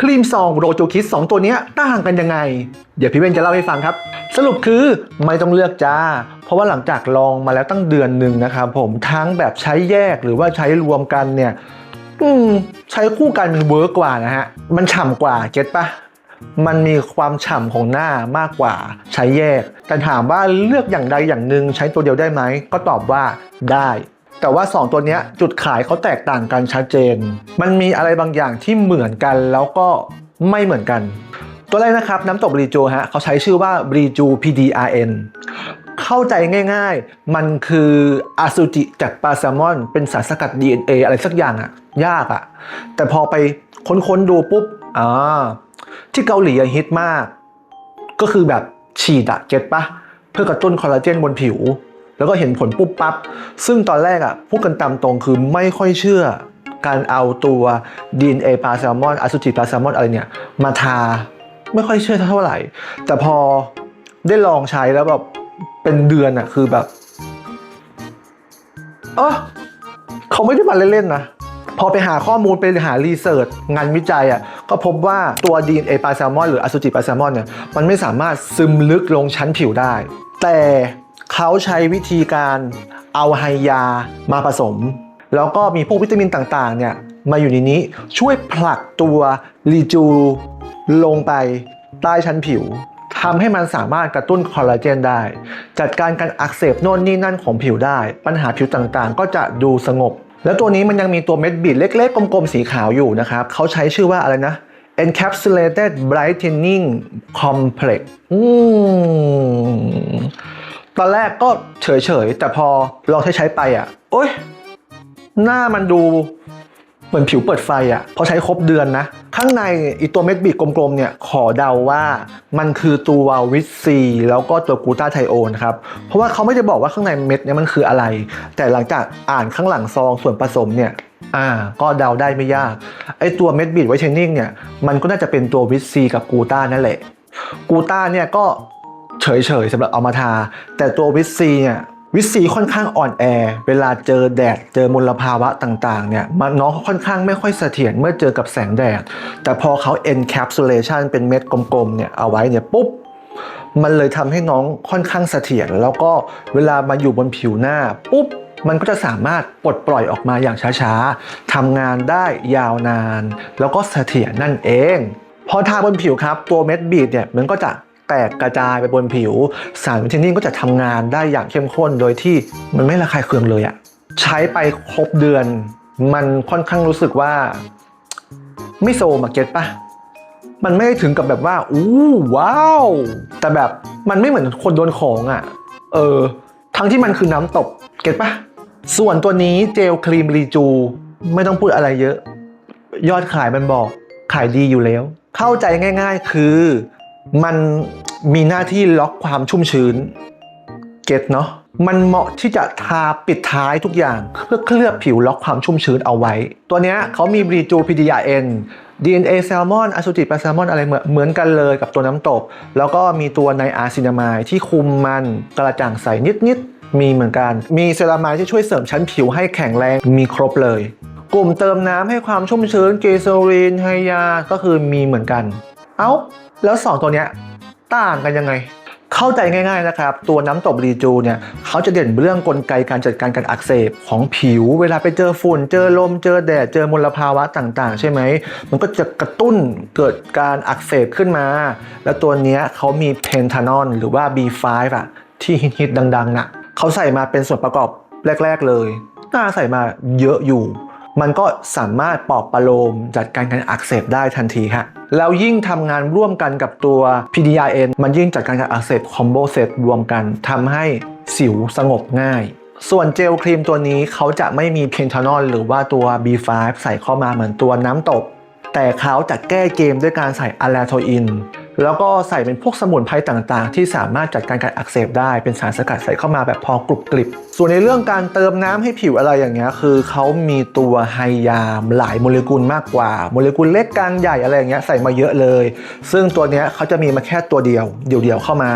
ครีมซองโรจูคิสสองตัวนี้ต่างกันยังไง เดี๋ยวพี่เบนจะเล่าให้ฟังครับ สรุปคือไม่ต้องเลือกจ้า เพราะว่าหลังจากลองมาแล้วตั้งเดือนหนึ่งนะครับผมทั้งแบบใช้แยกหรือว่าใช้รวมกันเนี่ยอืมใช้คู่กันมันเวิร์กกว่านะฮะ มันฉ่ำกว่าเก็ตปะมันมีความฉ่ำของหน้ามากกว่าใช้แยก แต่ถามว่าเลือกอย่างใดอย่างหนึ่งใช้ตัวเดียวได้ไหม ก็ตอบว่าได้ แต่ว่า 2 ตัวนี้จุดขายเขาแตกต่างกันชัดเจน มันมีอะไรบางอย่างที่เหมือนกันแล้วก็ไม่เหมือนกัน ตัวแรกนะครับน้ำตกบรีจูฮะเขาใช้ชื่อว่าบรีจู PDRN เข้าใจง่ายๆ มันคืออะซูจิจากปลาแซลมอน เป็นสารสกัด DNA อะไรสักอย่างอะยากอะแต่พอไปค้นๆดูปุ๊บอ่าที่เกาหลีฮิตมาก ก็คือแบบฉีดอะเก็ตปะเพื่อกระตุ้นคอลลาเจนบนผิว แล้วก็เห็นผลปุ๊บปั๊บซึ่งตอนแรกอะพูดกันตามตรงคือไม่ค่อยเชื่อการเอาตัว DNA ปลาแซลมอนอะซูจิปลาแซลมอนอะไรเนี่ย มาทาไม่ค่อยเชื่อเท่าไหร่ แต่พอได้ลองใช้แล้วแบบเป็นเดือนอะคือแบบเออเขาไม่ได้มาเล่นๆนะพอไปหาข้อมูลไปหารีเสิร์ชงานวิจัยอะก็พบว่าตัว DNA ปลาแซลมอนหรืออสุจิปลาแซลมอนเนี่ยมันไม่สามารถซึมลึกลงชั้นผิวได้ แต่ เขาใช้วิธีการเอาไฮยามาผสม แล้วก็มีพวกวิตามินต่างๆเนี่ยมาอยู่ในนี้ช่วยผลักตัวรีจูลงไปใต้ชั้นผิวทำให้มันสามารถกระตุ้นคอลลาเจนได้ จัดการการอักเสบโน่นนี่นั่นของผิวได้ ปัญหาผิวต่างๆ ก็จะดูสงบ แล้วตัวนี้มันยังมีตัวเม็ดบีดเล็ก ๆ กลมๆ สีขาวอยู่นะครับ เขาใช้ชื่อว่าอะไรนะ encapsulated brightening complex อืม ตอนแรกก็เฉยๆ แต่พอลองใช้ใช้ไปอะ โอ๊ย หน้ามันดูเหมือนผิวเปิดไฟอะ่ะพอใช้ครบเดือนนะ ข้างในอีตัวเม็ดบีดกลมๆเนี่ย ขอเดาว่ามันคือตัววิตซีแล้วก็ตัวกูต้าไทโอนครับ เพราะว่าเขาไม่ได้บอกว่าข้างในเม็ดเนี่ยมันคืออะไร แต่หลังจากอ่านข้างหลังซองส่วนผสมเนี่ย อ่า ก็เดาได้ไม่ยาก ไอตัวเม็ดบีดไวท์เทนนิ่งเนี่ย มันก็น่าจะเป็นตัววิตซีกับกูต้านั่นแหละ กูต้าเนี่ยก็ เฉยๆสำหรับเอามาทา แต่ตัววิตซีเนี่ยวิตซีค่อนข้างอ่อนแอ เวลาเจอแดดเจอมลภาวะต่างๆเนี่ยมันน้องค่อนข้างไม่ค่อยเสถียรเมื่อเจอกับแสงแดด แต่พอเขา encapsulation เป็นเม็ดกลมๆเนี่ยเอาไว้เนี่ยปุ๊บมันเลยทำให้น้องค่อนข้างเสถียรแล้วก็เวลามาอยู่บนผิวหน้าปุ๊บมันก็จะสามารถปลดปล่อยออกมาอย่างช้าๆทำงานได้ยาวนาน แล้วก็เสถียรนั่นเอง พอทาบนผิวครับ ตัวเม็ดบีดเนี่ยมันก็จะ แตกกระจายไปบนผิว สารวิตามินก็จะทำงานได้อย่างเข้มข้นโดยที่มันไม่ระคายเคืองเลยอะใช้ไปครบเดือน มันค่อนข้างรู้สึกว่า ไม่โซมาเก็ตปะมันไม่ได้ถึงกับแบบว่าอู้ว้าว แต่แบบมันไม่เหมือนคนโดนของอะ่ะ เออ ทั้งที่มันคือน้ำตกเก็ตปะส่วนตัวนี้เจลครีมรีจู ไม่ต้องพูดอะไรเยอะ ยอดขายมันบอกขายดีอยู่แล้ว เข้าใจง่าย ๆ คือ มันมีหน้าที่ล็อกความชุ่มชื้น เก็ตเนาะมันเหมาะที่จะทาปิดท้ายทุกอย่างเพื่อเคลือบผิวล็อกความชุ่มชื้นเอาไว้ ตัวเนี้ยเขามีบรีจู PDRN DNA แซลมอนอสุจิปลาแซลมอนอะไรเหมือนเหมือนกันเลยกับตัวน้ำตก แล้วก็มีตัวไนอาซินามายที่คุมมันกระจ่างใสนิดๆ มีเหมือนกัน มีเซรามายที่ช่วยเสริมชั้นผิวให้แข็งแรงมีครบเลย กลุ่มเติมน้ำให้ความชุ่มชื้นเกโซรีนไฮยา ก็คือมีเหมือนกัน เอ้า แล้ว 2 ตัวเนี้ยต่างกันยังไง เข้าใจง่ายๆนะครับ ตัวน้ำตบรีจูเนี่ยเขาจะเด่นเรื่องกลไกการจัดการการอักเสบของผิว เวลาไปเจอฝุ่น เจอลม เจอแดด เจอมลภาวะต่างๆ ใช่ไหม มันก็จะกระตุ้นเกิดการอักเสบขึ้นมา แล้วตัวเนี้ยเขามีเพนทานอลหรือว่า B5 อะที่ฮิตๆดังๆน่ะเขาใส่มาเป็นส่วนประกอบแรก ๆเลยน่าใส่มาเยอะอยู่ มันก็สามารถปลอบประโลมจัดการการอักเสบได้ทันทีฮะแล้วยิ่งทำงานร่วมกันกับตัว PDRN มันยิ่งจัดการการอักเสบคอมโบเซตรวมกันทำให้สิวสงบง่าย ส่วนเจลครีมตัวนี้เขาจะไม่มีเพนทานอลหรือว่าตัว B5 ใส่เข้ามาเหมือนตัวน้ำตก แต่เขาจะแก้เกมด้วยการใส่อะลาโทอิน แล้วก็ใส่เป็นพวกสมุนไพรต่างๆ ที่สามารถจัดการการอักเสบได้เป็นสารสกัดใส่เข้ามาแบบพอกรุบกริบ ส่วนในเรื่องการเติมน้ำให้ผิวอะไรอย่างเงี้ยคือเขามีตัวไฮยามหลายโมเลกุลมากกว่า โมเลกุลเล็กกลางใหญ่อะไรอย่างเงี้ยใส่มาเยอะเลย ซึ่งตัวเนี้ยเขาจะมีมาแค่ตัวเดียวเดี่ยวๆเข้ามา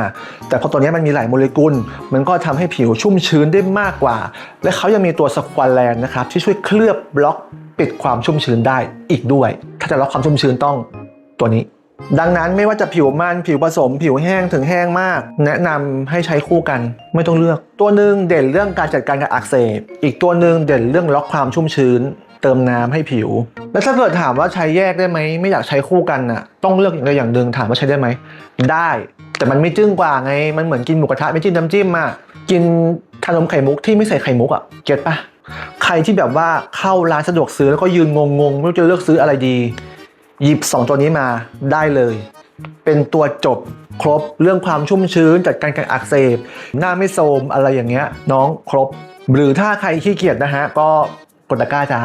แต่พอตัวเนี้ยมันมีหลายโมเลกุล มันก็ทำให้ผิวชุ่มชื้นได้มากกว่า และเขายังมีตัวสควอแลนนะครับที่ช่วยเคลือบบล็อกปิดความชุ่มชื้นได้อีกด้วย ถ้าจะล็อกความชุ่มชื้นต้องตัวนี้ ดังนั้นไม่ว่าจะผิวมันผิวผสม ผิวแห้งถึงแห้งมาก แนะนำให้ใช้คู่กันไม่ต้องเลือก ตัวหนึ่งเด่นเรื่องการจัดการกับอักเสบ อีกตัวหนึ่งเด่นเรื่องล็อกความชุ่มชื้น เติมน้ำให้ผิว แล้วถ้าเกิดถามว่าใช้แยกได้ไหมไม่อยากใช้คู่กันน่ะต้องเลือกอย่างใดอย่างหนึ่งถามว่าใช้ได้ไหมได้ แต่มันไม่จึ้งกว่าไง มันเหมือนกินหมูกระทะไม่จิ้มน้ำจิ้มอะกินขนมไข่มุกที่ไม่ใส่ไข่มุกอะเก็ตปะใครที่แบบว่าเข้าร้านสะดวกซื้อแล้วก็ยืนงงๆไม่รู้จะเลือกซื้ออะไรดี หยิบ 2 ตัวนี้มาได้เลย เป็นตัวจบครบเรื่องความชุ่มชื้นจัดการการอักเสบ หน้าไม่โทรมอะไรอย่างเงี้ยน้องครบ หรือถ้าใครขี้เกียจนะฮะก็กดตะกร้าจ้า